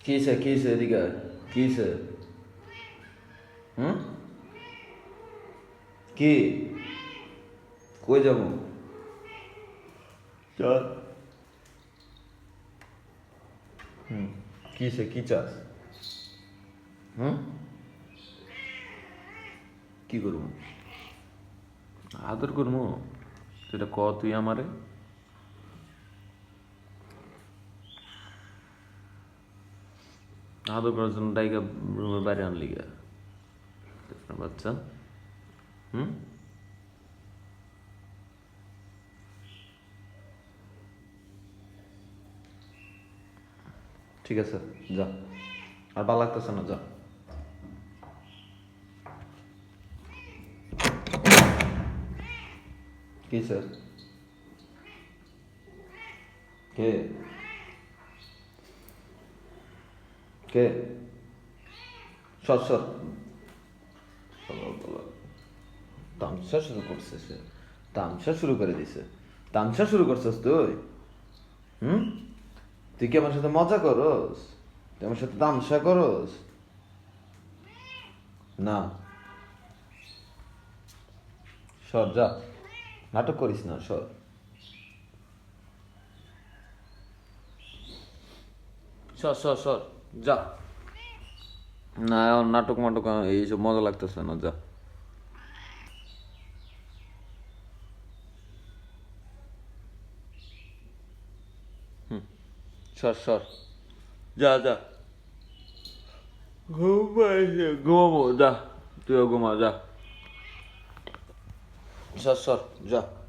কিসে কিসে এদিকে কিসে হুম কি কই যাব চল হুম কিসে কি চাস হুম কি করব আদর করব সেটা ক তুই আমারে আদর করার জন্য ডাইকা রুমের বাইরে আনলি গা বাচ্চা হুম ঠিক আছে যা আর ভালো লাগতেছে না যা কি স্যার কে কে? তামসা শুরু করছে সে। তামসা শুরু করে দিছে। তামসা শুরু করছিস তুই? হুম? তুই কি আমার সাথে মজা করস? তুই আমার সাথে তামসা করস? না। সর, যা। নাটক করিস না, সর। সর সর সর। যা। না নাটক মাটক এইসব মজা লাগতেছে না, যা। সর সর। যা যা। ঘুমাইছে, ঘুমাবো, যা। তুইও ঘুমা, যা। সর সর, যা।